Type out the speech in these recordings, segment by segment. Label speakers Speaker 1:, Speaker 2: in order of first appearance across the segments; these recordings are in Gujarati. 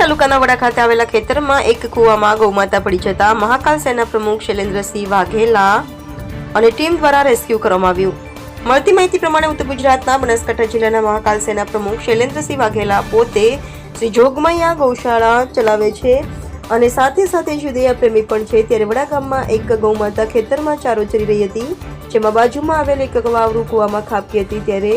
Speaker 1: તાલુકાના વડા ખાતે આવેલા ખેતરમાં એક કૂવામાં ગૌમાતા પડી જતા મહાકાલ સેના પ્રમુખ શૈલેન્દ્રસિંહ વાઘેલા અને ટીમ દ્વારા રેસ્ક્યુ કરવામાં આવ્યું. મળતી માહિતી પ્રમાણે ઉત્તર ગુજરાતના બનાસકાંઠા જિલ્લાના મહાકાલ સેના પ્રમુખ શૈલેન્દ્રસિંહ વાઘેલા પોતે શ્રી જોગમૈયા ગૌશાળા ચલાવે છે અને સાથે સાથે જુદૈયા પ્રેમી પણ છે. ત્યારે વડા ગામમાં એક ગૌમાતા ખેતરમાં ચારો ચરી રહી હતી, જેમાં બાજુમાં આવેલ એક વાવરું કૂવામાં ખાબકી હતી. ત્યારે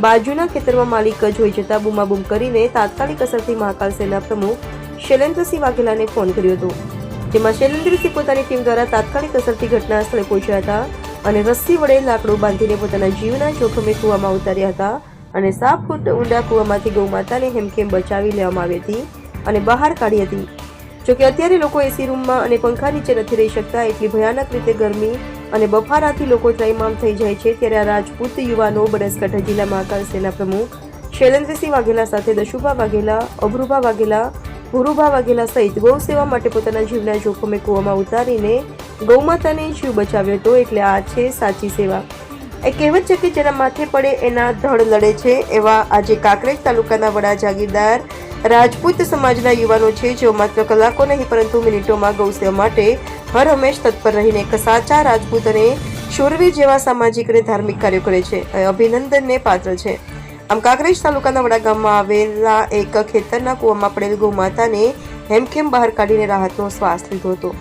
Speaker 1: બાજુના ખેતરમાં માલિક જ હોઈ જતા બૂમાબૂમ કરીને તાત્કાલિક અસરથી મહાકાલ સેના પ્રમુખ શૈલેન્દ્રસિંહ વાઘેલાને ફોન કર્યો હતો. જેમાં શૈલેન્દ્રસિંહ પોતાની ટીમ દ્વારા તાત્કાલિક અસરથી ઘટના સ્થળે પહોંચ્યા હતા અને રસ્સી વડે લાકડું બાંધીને પોતાના જીવના જોખમે કૂવામાં ઉતાર્યા હતા અને સાત ફૂટ ઊંડા કૂવામાંથી ગૌમાતાને હેમખેમ બચાવી લેવામાં આવી હતી અને બહાર કાઢી હતી. જોકે અત્યારે લોકો એસી રૂમમાં અને પંખા નીચે નથી રહી શકતા, એટલી ભયાનક રીતે ગરમી અને બફારાથી લોકો ત્રયમામ થઈ જાય છે ત્યારે આ રાજપૂત યુવાનો બનાસકાંઠા જિલ્લા મહાકાલ સેના પ્રમુખ શૈલેન્દ્રસિંહ વાઘેલા સાથે દશુભા વાઘેલા, અભરૂભા વાઘેલા, ભુરુભા વાઘેલા સહિત ગૌ સેવા માટે પોતાના જીવના જોખમે કૂવામાં ઉતારીને ગૌમાતાને જીવ બચાવ્યો હતો એટલે આ છે સાચી સેવા. એ કહેવત છે કે જેના માથે પડે એના ધડ લડે છે એવા આજે કાંકરેજ તાલુકાના વડા જાગીરદાર રાજપૂત સમાજના યુવાનો છે જેઓ માત્ર કલાકો નહીં પરંતુ મિનિટોમાં ગૌસેવા માટે હર હંમેશ તત્પર રહીને એક સાચા રાજપૂત અને શૂરવીર જેવા સામાજિક અને ધાર્મિક કાર્યો કરે છે અભિનંદનને પાત્ર છે. આમ કાંકરેજ તાલુકાના વડા ગામમાં આવેલા એક ખેતરના કૂવામાં પડેલ ગૌ માતાને હેમખેમ બહાર કાઢીને રાહતનો શ્વાસ લીધો હતો.